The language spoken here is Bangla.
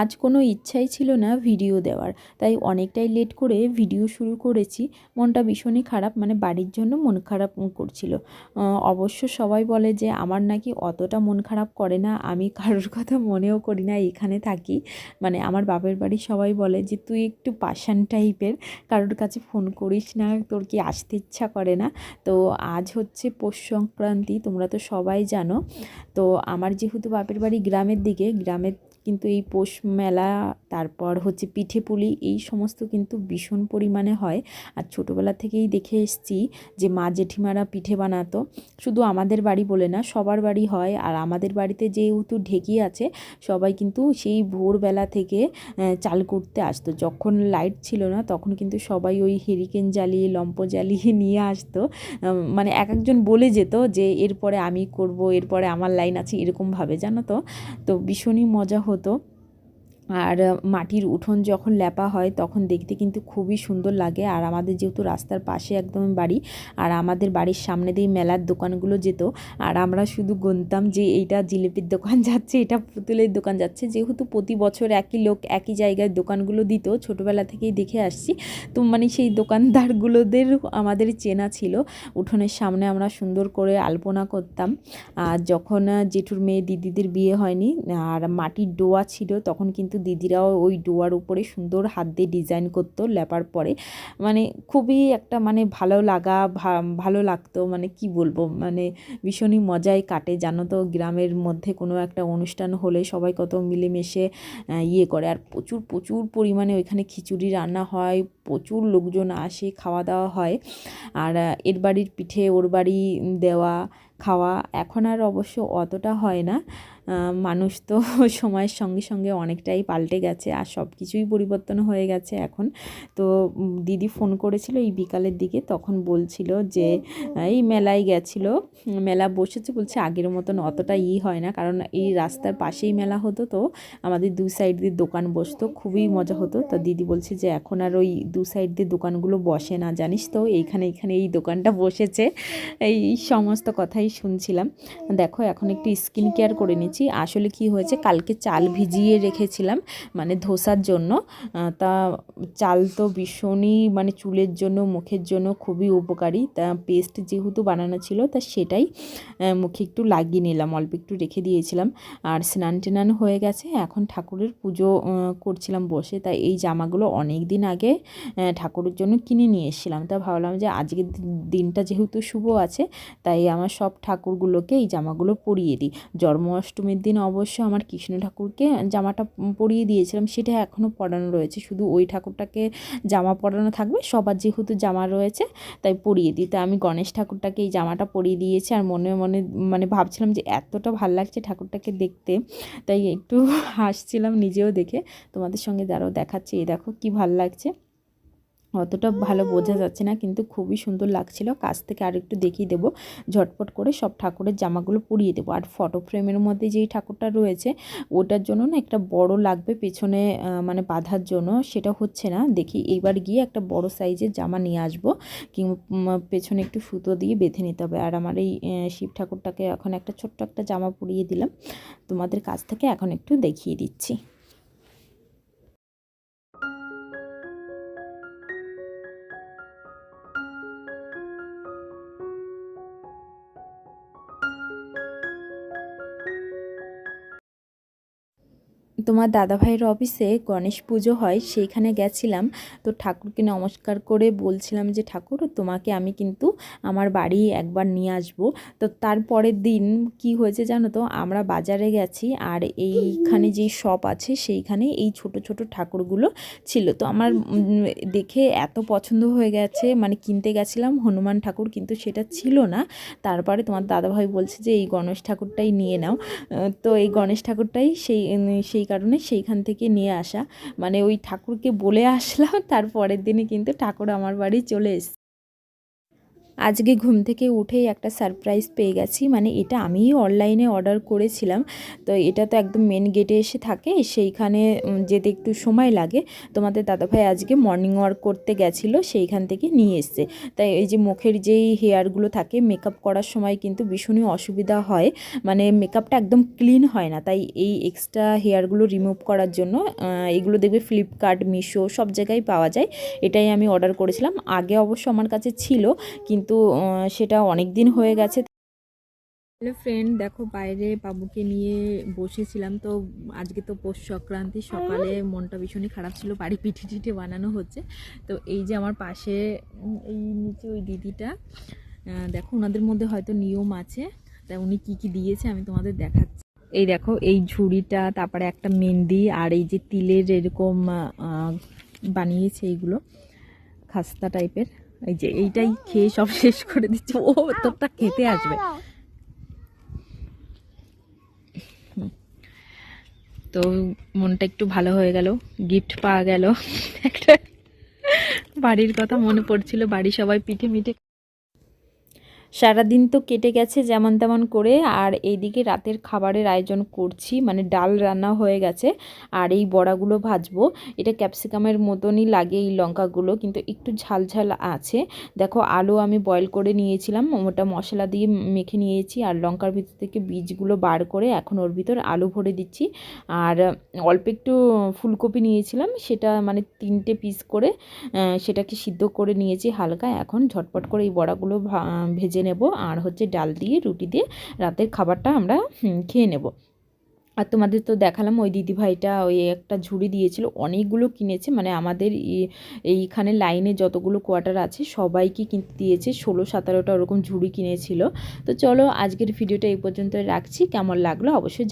আজ কোনো ইচ্ছাই ছিল না ভিডিও দেওয়ার। তাই অনেকটাই লেট করে ভিডিও শুরু করেছি। মনটা ভীষণই খারাপ মানে বাড়ির জন্য মন খারাপ করছিল। অবশ্য সবাই বলে যে, আমার নাকি অতটা মন খারাপ করে না, আমি কারোর কথা মনেও করি না এখানে থাকি। মানে আমার বাপের বাড়ি সবাই বলে যে, তুই একটু পাশান টাইপের কারোর কাছে ফোন করিস না, তোর কি আসতে ইচ্ছা করে না? তো আজ হচ্ছে পৌষ সংক্রান্তি, তোমরা তো সবাই জানো। তো আমার যেহেতু বাপের বাড়ি গ্রামের দিকে, গ্রামের কিন্তু এই পৌষ মেলা, তারপর হচ্ছে পিঠে পুলি, এই সমস্ত কিন্তু ভীষণ পরিমাণে হয়। আর ছোটোবেলা থেকেই দেখে এসছি যে মা জেঠিমারা পিঠে বানাতো। শুধু আমাদের বাড়ি বলে না, সবার বাড়ি হয়। আর আমাদের বাড়িতে যেহেতু ঢেকি আছে, সবাই কিন্তু সেই ভোরবেলা থেকে চাল করতে আসতো। যখন লাইট ছিল না, তখন কিন্তু সবাই ওই হেরিকেন জ্বালিয়ে, লম্প জ্বালিয়ে নিয়ে আসতো। মানে এক একজন বলে যেত যে, এরপরে আমি করব, এরপরে আমার লাইন আছে। এরকমভাবে জানো তো? তো ভীষণই মজা হতো। होतो আর মাটির উঠোন যখন লেপা হয় তখন দেখতে কিন্তু খুবই সুন্দর লাগে। আর আমাদের যেহেতু রাস্তার পাশে একদম বাড়ি, আর আমাদের বাড়ির সামনে দিয়ে মেলার দোকানগুলো যেত, আর আমরা শুধু গুনতাম যে এইটা জিলিপির দোকান যাচ্ছে, এটা পুতুলের দোকান যাচ্ছে। যেহেতু প্রতি বছর একই লোক একই জায়গায় দোকানগুলো দিত, ছোটোবেলা থেকেই দেখে আসছি। তো মানে সেই দোকানদারগুলোদের আমাদের চেনা ছিল। উঠোনের সামনে আমরা সুন্দর করে আলপনা করতাম। আর যখন জেঠুর মেয়ে দিদিদের বিয়ে হয়নি, আর মাটির ডোয়া ছিল, তখন কিন্তু দিদিরাও ওই ডোয়ার উপরে সুন্দর হাত দিয়ে ডিজাইন করতো লেপার পরে। মানে খুবই একটা মানে ভালো লাগা ভালো লাগতো। মানে কি বলব? মানে ভীষণই মজায় কাটে। জানো তো, গ্রামের মধ্যে কোনো একটা অনুষ্ঠান হলে সবাই কত মিলেমিশে ইয়ে করে। আর প্রচুর প্রচুর পরিমাণে ওইখানে খিচুড়ি রান্না হয়, প্রচুর লোকজন আসে, খাওয়া দাওয়া হয়। আর এর বাড়ির পিঠে ওর বাড়ি দেওয়া খাওয়া এখন আর অবশ্য অতটা হয় না। মানুষ তো সময়ের সঙ্গে সঙ্গে অনেকটাই পাল্টে গেছে আর সব কিছুই পরিবর্তন হয়ে গেছে এখন। তো দিদি ফোন করেছিল এই বিকালের দিকে, তখন বলছিল যে এই মেলায় গেছিল, মেলা বসেছে। বলছে, আগের মতন অতটা ই হয় না, কারণ এই রাস্তার পাশেই মেলা হতো তো, আমাদের দু সাইড দিয়ে দোকান বসতো, খুবই মজা হতো। তা দিদি বলছে যে, এখন আর ওই দু সাইড দিয়ে দোকানগুলো বসে না, জানিস তো? এইখানে এইখানে এই দোকানটা বসেছে। এই সমস্ত কথাই শুনছিলাম। দেখো, এখন একটু স্কিন কেয়ার করে নিচ্ছি। আসলে কি হয়েছে, কালকে চাল ভিজিয়ে রেখেছিলাম মানে ধোসার জন্য। তা চাল তো ভীষণই মানে চুলের জন্য, মুখের জন্য খুবই উপকারী। তা পেস্ট যেহেতু বানানো ছিল, তা সেটাই মুখে একটু লাগিয়ে নিলাম, অল্প একটু রেখে দিয়েছিলাম। আর স্নান টেনান হয়ে গেছে, এখন ঠাকুরের পুজো করছিলাম বসে। তাই এই জামাগুলো অনেক দিন আগে ঠাকুরের জন্য কিনে নিয়ে এসেছিলাম। তা ভাবলাম যে আজকের দিন- দিনটা যেহেতু শুভ আছে, তাই আমার সব ঠাকুরগুলোকে এই জামাগুলো পরিয়ে দিই। জন্মাষ্টমীর দিন অবশ্য আমার কৃষ্ণ ঠাকুরকে জামাটা পরিয়ে দিয়েছিলাম, সেটা এখনও পরানো রয়েছে। শুধু ওই ঠাকুরটাকে জামা পরানো থাকবে, সবার যেহেতু জামা রয়েছে, তাই পরিয়ে দিই। তাই আমি গণেশ ঠাকুরটাকে এই জামাটা পরিয়ে দিয়েছি আর মনে মনে মানে ভাবছিলাম যে এতটা ভালো লাগছে ঠাকুরটাকে দেখতে, তাই একটু হাসছিলাম নিজেও দেখে। তোমাদের সঙ্গে দাঁড়াও দেখাচ্ছে, এই দেখো কি ভালো লাগছে। অতটা ভালো বোঝা যাচ্ছে না, কিন্তু খুবই সুন্দর লাগছিল। কাছ থেকে আর একটু দেখিয়ে দেবো। ঝটপট করে সব ঠাকুরের জামাগুলো পরিয়ে দেবো। আর ফটো ফ্রেমের মধ্যে যেই ঠাকুরটা রয়েছে, ওটার জন্য না একটা বড় লাগবে পেছনে মানে বাঁধার জন্য। সেটা হচ্ছে না, দেখি এইবার গিয়ে একটা বড় সাইজের জামা নিয়ে আসব। কিংবা পেছনে একটু সুতো দিয়ে বেঁধে নিতে হবে। আর আমার এই শিব ঠাকুরটাকে এখন একটা ছোট্ট একটা জামা পরিয়ে দিলাম। তোমাদের কাছ থেকে এখন একটু দেখিয়ে দিচ্ছি। তোমার দাদাভাইয়ের অফিসে গণেশ পুজো হয়, সেইখানে গেছিলাম। তো ঠাকুরকে নমস্কার করে বলছিলাম যে, ঠাকুর, তোমাকে আমি কিন্তু আমার বাড়ি একবার নিয়ে আসব। তো তারপরের দিন কি হয়েছে জানো তো, আমরা বাজারে গেছি আর এইখানে যেই শপ আছে, সেইখানে এই ছোট ছোট ঠাকুরগুলো ছিল। তো আমার দেখে এত পছন্দ হয়ে গেছে মানে কিনতে গেছিলাম, হনুমান ঠাকুর কিন্তু সেটা ছিল না। তারপরে তোমার দাদাভাই বলছে যে, এই গণেশ ঠাকুরটাই নিয়ে নাও। তো এই গণেশ ঠাকুরটাই সেই সেই কারণে সেইখান থেকে নিয়ে আসা। মানে ওই ঠাকুরকে বলে আসলাম, তার পরের দিনে কিন্তু ঠাকুর আমার বাড়ি চলে এসেছে। আজকে ঘুম থেকে উঠেই একটা সারপ্রাইজ পেয়ে গেছি। মানে এটা আমিই অনলাইনে অর্ডার করেছিলাম। তো এটা তো একদম মেন গেটে এসে থাকে। সেইখানে যেতে একটু সময় লাগে। তোমাদের দাদাভাই আজকে মর্নিং ওয়ার্ক করতে গেছিল, সেইখান থেকে নিয়ে এসছে। তাই এই যে মুখের যেই হেয়ারগুলো থাকে মেকআপ করার সময় কিন্তু ভীষণই অসুবিধা হয়। মানে মেকআপটা একদম ক্লিন হয় না। তাই এই এক্সট্রা হেয়ারগুলো রিমুভ করার জন্য এগুলো দেখবে ফ্লিপকার্ট মিশো সব জায়গায় পাওয়া যায়। এটাই আমি অর্ডার করেছিলাম। আগে অবশ্য আমার কাছে ছিল, কিন্তু আহ, সেটা অনেক দিন হয়ে গেছে। হ্যালো ফ্রেন্ড দেখো বাইরে বাবুকে নিয়ে বসেছিলাম তো আজকে তো পৌষ সংক্রান্তি সকালে মনটা ভীষণই খারাপ ছিল বাড়ি পিঠে টিঠে বানানো হচ্ছে। তো এই যে আমার পাশে এই নিচে ওই দিদিটা দেখো ওনাদের মধ্যে হয়তো নিয়ম আছে তা উনি কি কি দিয়েছে আমি তোমাদের দেখাচ্ছি। এই দেখো এই ঝুড়িটা তারপরে একটা মেহেন্দি আর এই যে তিলের এরকম বানিয়েছে এইগুলো খাস্তা টাইপের এই যে এইটাই খেয়ে সব শেষ করে দিচ্ছে। ও তোরটা খেতে আসবে। তো মনটা একটু ভালো হয়ে গেল গিফট পাওয়া গেল। একটা বাড়ির কথা মনে পড়ছিল, বাড়ি সবাই পিঠে মিঠে সারাদিন তো কেটে গেছে যেমন তেমন করে। আর এইদিকে রাতের খাবারের আয়োজন করছি মানে ডাল রান্না হয়ে গেছে। আর এই বড়াগুলো ভাজবো। এটা ক্যাপসিকামের মতনই লাগে এই লঙ্কাগুলো, কিন্তু একটু ঝাল ঝাল আছে। দেখো, আলু আমি বয়েল করে নিয়েছিলাম, ওটা মশলা দিয়ে মেখে নিয়েছি। আর লঙ্কার ভিতর থেকে বীজগুলো বার করে এখন ওর ভিতর আলু ভরে দিচ্ছি। আর অল্প একটু ফুলকপি নিয়েছিলাম, সেটা মানে তিনটে পিস করে সেটাকে সিদ্ধ করে নিয়েছি হালকা। এখন ঝটপট করে এই বড়াগুলো ভা- ভেজে নেব আর হচ্ছে ডাল দিয়ে রুটি দিয়ে রাতের খাবারটা আমরা খেয়ে নেব। আর তোমাদের তো দেখালাম ওই দিদিভাইটা ওই একটা ঝুড়ি দিয়েছিল, অনেকগুলো কিনেছে। মানে আমাদের এইখানে লাইনে যতগুলো কোয়ার্টার আছে সবাইকে কিনতে দিয়েছে, ষোলো সতেরোটা ওরকম ঝুড়ি কিনেছিল। তো চলো আজকের ভিডিওটা এই পর্যন্ত রাখছি। কেমন লাগল অবশ্যই।